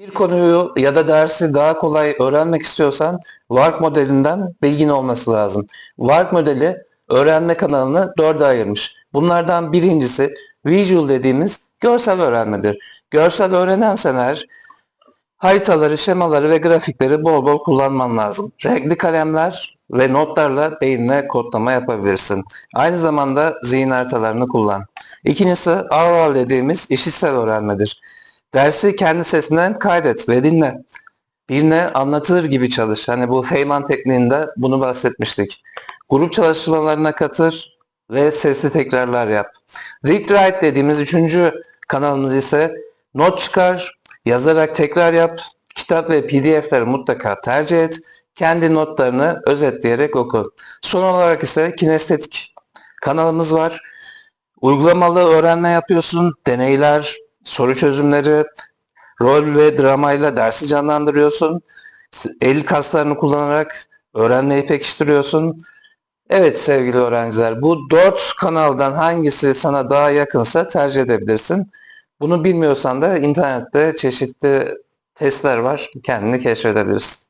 Bir konuyu ya da dersi daha kolay öğrenmek istiyorsan VARK modelinden bilgin olması lazım. VARK modeli öğrenme kanalını dörde ayırmış. Bunlardan birincisi visual dediğimiz görsel öğrenmedir. Görsel öğrenensen eğer haritaları, şemaları ve grafikleri bol bol kullanman lazım. Renkli kalemler ve notlarla beynine kodlama yapabilirsin. Aynı zamanda zihin haritalarını kullan. İkincisi oral dediğimiz işitsel öğrenmedir. Dersi kendi sesinden kaydet ve dinle. Birine anlatılır gibi çalış. Hani bu Feynman tekniğinde bunu bahsetmiştik. Grup çalışmalarına katır ve sesli tekrarlar yap. Read Write dediğimiz üçüncü kanalımız ise not çıkar, yazarak tekrar yap, kitap ve pdf'leri mutlaka tercih et, kendi notlarını özetleyerek oku. Son olarak ise kinestetik kanalımız var. Uygulamalı öğrenme yapıyorsun, deneyler, soru çözümleri, rol ve dramayla dersi canlandırıyorsun. El kaslarını kullanarak öğrenmeyi pekiştiriyorsun. Evet sevgili öğrenciler, bu dört kanaldan hangisi sana daha yakınsa tercih edebilirsin. Bunu bilmiyorsan da internette çeşitli testler var, kendini keşfedebilirsin.